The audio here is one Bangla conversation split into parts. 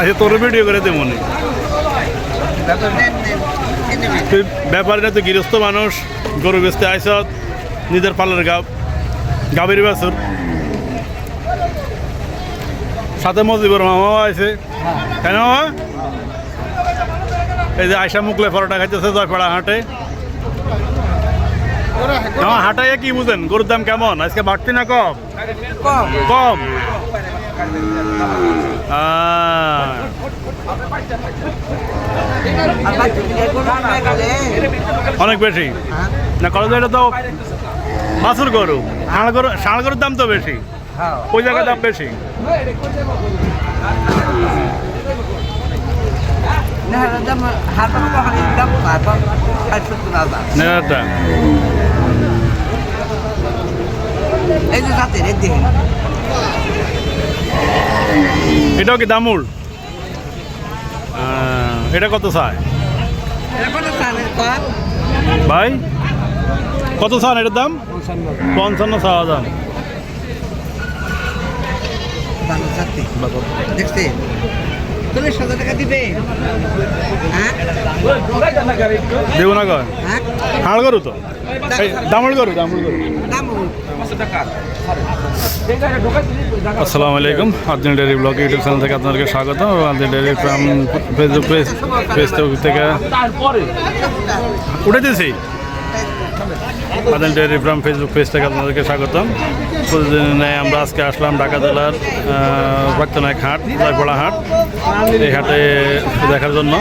আচ্ছা তোর ভিডিও করে দে মনে তুই ব্যাপারটা তো গৃহস্থ মানুষ গরু বেচতে আইস নিজের পালের গাব গাবের বাছুর। সাথে মজিবুর মামাও আছে কেন? এই যে আয়সা মুখলে পরোটা খাইতেছে জয়পাড়া হাটে। হাটাইয়া কি বুঝেন? গরুর দাম কেমন? আজকে বাড়তি না কম। কম। অনেক বেশি। না কলেজ এটা তো বাছুর গরু। ষাঁড় গরু গরুর দাম তো বেশি। ওই জায়গায় দাম বেশি। দাম হাতে কখনই এটাও কি দামুর এটা কত চায়? ভাই কত চান এটার দাম? পঞ্চান্ন। ছ হাজার দেখছে। চল্লিশ হাজার টাকা দিবে। হ্যাঁ? না হ্যাঁ? হাড় গরু তো গরু দাম আসসালামু আলাইকুম Adin dairy blog YouTube channel থেকে আপনাদেরকে স্বাগত Adin dairy farm Facebook page Facebook থেকে উঠে Adin dairy farm Facebook page থেকে আপনাদেরকে স্বাগতম। প্রতিদিন ন্যায় আমরা আজকে আসলাম ঢাকা জেলার প্রাক্তনায়ক হাট, জয়পড়া হাট। এই হাটে দেখার জন্য।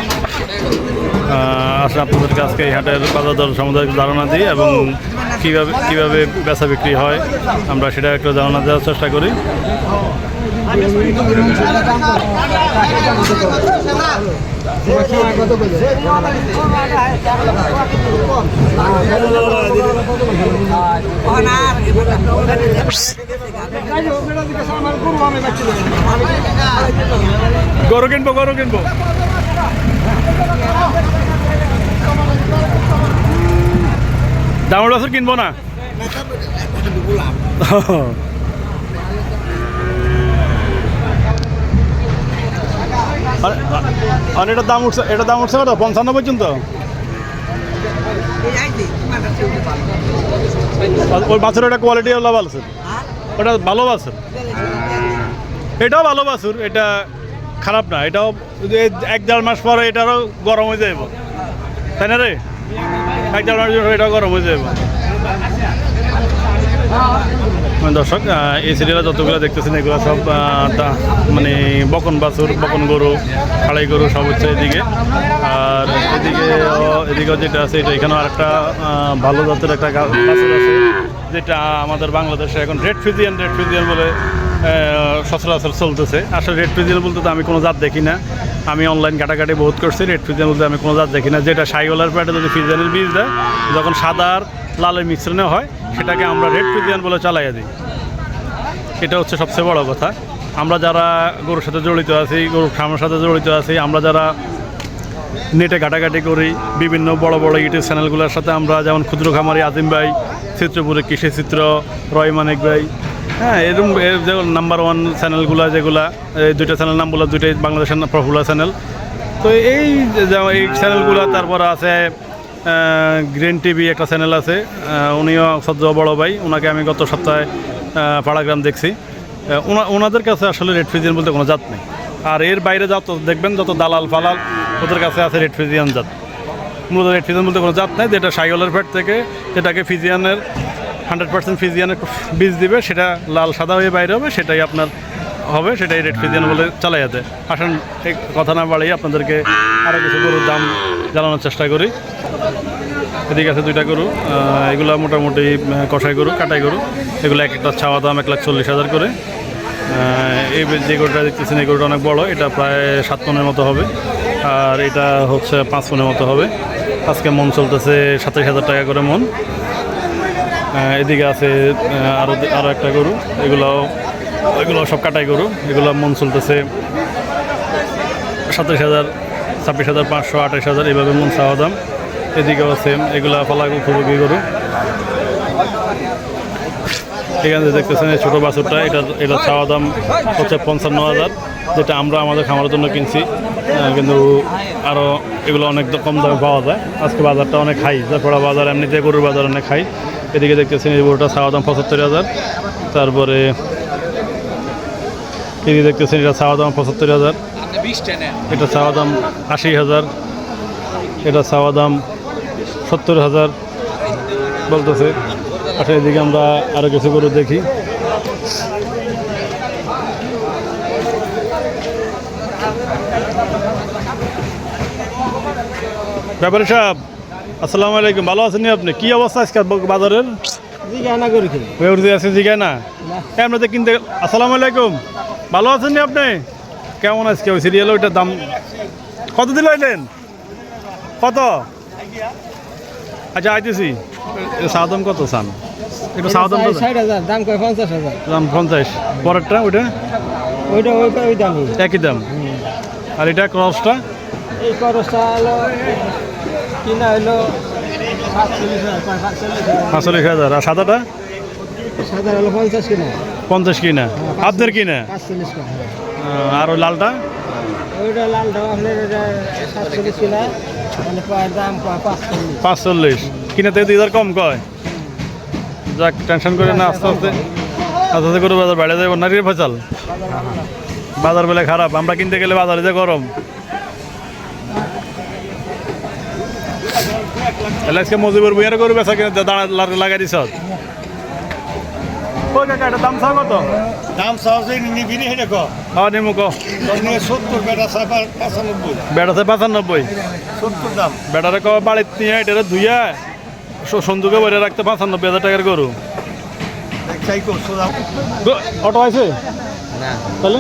আসলে আপনাদেরকে আজকে এই হাটের বাজার দর সম্বন্ধে ধারণা দিই এবং কীভাবে কীভাবে বেচা বিক্রি হয়, আমরা সেটা একটু ধারণা দেওয়ার চেষ্টা করি। গরু কিনবো গরু কিনবো। দামড় বছর কিনবো না? আর- এটার দাম উঠছে এটার দাম উঠছে কত? পঞ্চান্ন পর্যন্ত ওই বাছুর একটা কোয়ালিটি ভালো আছে ওটা ভালো বাছুর এটাও ভালো বাছুর এটা খারাপ না, এটাও এক দেড় মাস পরে এটারও গরম হয়ে যাইব। তাই না রে? মাস গরম মানে দর্শক এই সিরিয়ালে যতগুলো দেখতেছেন, এগুলো সব মানে বকন বাছুর, বকন গরু খাড়াই গরু, সব হচ্ছে এদিকে। আর এদিকে এদিকেও যেটা আছে, এটা এখানেও আরেকটা ভালো জাতের একটা গা- বাছুর আছে, যেটা আমাদের বাংলাদেশে এখন রেড ফিজিয়ান রেড ফিজিয়ান বলে সচরাচর চলতেছে। আসলে রেড ফিজিয়ান বলতে তো আমি কোনো জাত দেখি না। আমি অনলাইন কাটাকাটি বহুত করছি রেড ফিজিয়ান বলতে আমি কোনো জাত দেখি না। যেটা সাইওয়ালার প্যাটে যদি ফিজিয়ানের বীজ দেয়, যখন সাদা আর লালের মিশ্রণে হয়, সেটাকে আমরা রেড ফিজিয়ান বলে চালাইয়া দিই। এটা হচ্ছে সবচেয়ে বড় কথা। আমরা যারা গরুর সাথে জড়িত আছি, গরুর খামার সাথে জড়িত আছি, আমরা যারা নেটে ঘাটাঘাটি করি, বিভিন্ন বড় বড় ইউটিউব চ্যানেলগুলোর সাথে আমরা যেমন ক্ষুদ্র খামারি আজিম ভাই চিত্রপুরে কৃষি চিত্র রয় মানিক ভাই হ্যাঁ এরকম এর যেমন নাম্বার ওয়ান চ্যানেলগুলো যেগুলা, এই দুইটা চ্যানেল নাম বলে দুইটাই বাংলাদেশের পপুলার চ্যানেল তো এই এই চ্যানেলগুলো তারপর আছে গ্রিন টিভি একটা চ্যানেল আছে উনিও সদ্য বড় ভাই ওনাকে আমি গত সপ্তাহে পাড়াগ্রাম দেখছি। ওনা- ওনাদের কাছে আসলে রেড ফিজিয়ান বলতে কোনো জাত নেই। আর এর বাইরে যত দেখবেন, যত দালাল ফালাল, ওদের কাছে আছে রেড ফিজিয়ান জাত। মূলত রেড ফিজিয়ান বলতে কোনো জাত নেই, যেটা সাইওয়ালের ফ্যাট থেকে, যেটাকে ফিজিয়ানের হান্ড্রেড পার্সেন্ট ফিজিয়ানের বীজ দিবে, সেটা লাল সাদা হয়ে বাইরে হবে, সেটাই আপনার হবে, সেটাই রেড ফিজিয়ান বলে চালাই যাতে আসেন কথা না বাড়িয়ে আপনাদেরকে আরও কিছু গরুর দাম জানানোর চেষ্টা করি। এদিকে আছে দুইটা গরু এগুলো মোটামুটি কষাই গরু, কাটাই গরু। এগুলো এক একটা ছাওয়া দাম এক লাখ চল্লিশ হাজার করে। এই যে গরুটা দেখতেছেন, এই গরুটা অনেক বড়, এটা প্রায় সাত মনের মতো হবে। আর এটা হচ্ছে পাঁচ মনের মতো হবে। আজকে মন চলতেছে সাতাশ হাজার টাকা করে মন। এদিকে আছে আরও আরও একটা গরু। এগুলাও এগুলো সব কাটাই গরু। এগুলো মন চলতেছে সাতাশ হাজার, ছাব্বিশ হাজার, পাঁচশো, আঠাশ হাজার এইভাবে মন চাওয়া দাম। এদিকেও সেম এগুলা ফলা উপভোগী গরু। এখানে দেখতেছেন এই ছোটো বাছুরটা এটা এটা চাওয়া দাম হচ্ছে পঞ্চান্ন হাজার, যেটা আমরা আমাদের খামারের জন্য কিনছি। কিন্তু আরও এগুলো অনেক কম দামে পাওয়া যায়। আজকে বাজারটা অনেক হাই তারপরে বাজার এমনিতে গরুর বাজার অনেক হাই এদিকে দেখতেছেন এই গরুটা চাওয়া দাম পঁচাত্তর হাজার। তারপরে এদিকে দেখতেছেন এটা চাওয়া দাম পঁচাত্তর হাজার। এটা চাওয়া দাম আশি হাজার। এটা চাওয়া দাম সত্তর হাজার। বলতেছে। আচ্ছা এদিকে আমরা আরও কিছু গরু দেখি। ব্যাপারী সাহেব আসসালামু আলাইকুম, ভালো আছেন আপনি? কি অবস্থা আজকে বাজারের? কিনতে আসসালামু আলাইকুম। ভালো আছেন আপনি? কেমন দাম? কত কত? আচ্ছা দাম পঞ্চাশ হাজার দাম পঞ্চাশ। ওইটা ওইটা? ওই দামই একই দাম। আর এটা ক্রসটা কিনা হলো পাঁচচল্লিশ হাজার আর সাদাটা? সাদা হলো পঞ্চাশ কিনা। পঞ্চাশ কিনা। আপনার কিনা? পাঁচচল্লিশ আর ওই লালটা? ওইটা লালটা আপনার সাতচল্লিশ কিনা দাম পাঁচচল্লিশ। কিনে থেকে দুই হাজার কম কয়? যাক টেনশন করে না আস্তে আস্তে। আস্তে আস্তে করে বাজার বেড়ে যাবে না রে ফেচাল বাজার বেলা খারাপ। আমরা কিনতে গেলে বাজারে যে গরম। তাহলে আজকে মজিবুর বুয়ারে করবে বেচা কিনে দাঁড়া লাগাই দিছ? কাকা এটা দাম চাও কত? দাম কো হ্যাঁ নিমু কো। সত্তর বেটা সাফার পঁচানব্বই। বেড়াতে পাঁচানব্বই। সত্তর দাম। বেটারে ক বাড়িতে নিয়ে এটা ধুইয়া স- সন্দুকে ভরে রাখতে পাঁচানব্বই হাজার টাকার গরু। চাই কো সোজা অটো আছে না। তাহলে?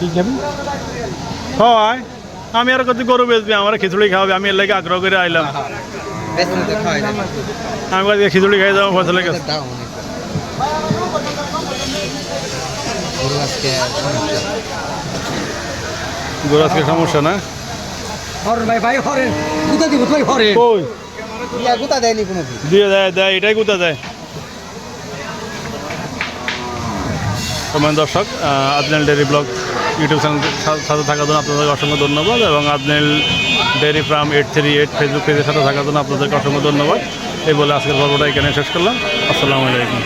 কি খাবি? হয় আমি আর কত গরু বেচবি? আমার খিচুড়ি খাওয়াবে। আমি এর লাগে আগ্রহ করে আইলাম। তো খাওয়াই না আমি খিচুড়ি খাই যাব ফসলের কাছে গরু আজকে সমস্যা। না? ভাই ভাই হরেন। গুতা দিব তুই হরেন। কই? গুতা দেয়নি কোনো দিয়ে দেয় দেয় এটাই গুতা দেয়। তোমার দর্শক Adnan dairy vlog YouTube channel সাথে থাকার জন্য আপনাদের অসংখ্য ধন্যবাদ এবং Adnan dairy farm eight three eight Facebook পেজের সাথে থাকার জন্য আপনাদেরকে অসংখ্য ধন্যবাদ। এই বলে আজকের পর্বটা এখানে শেষ করলাম। আসসালামু আলাইকুম।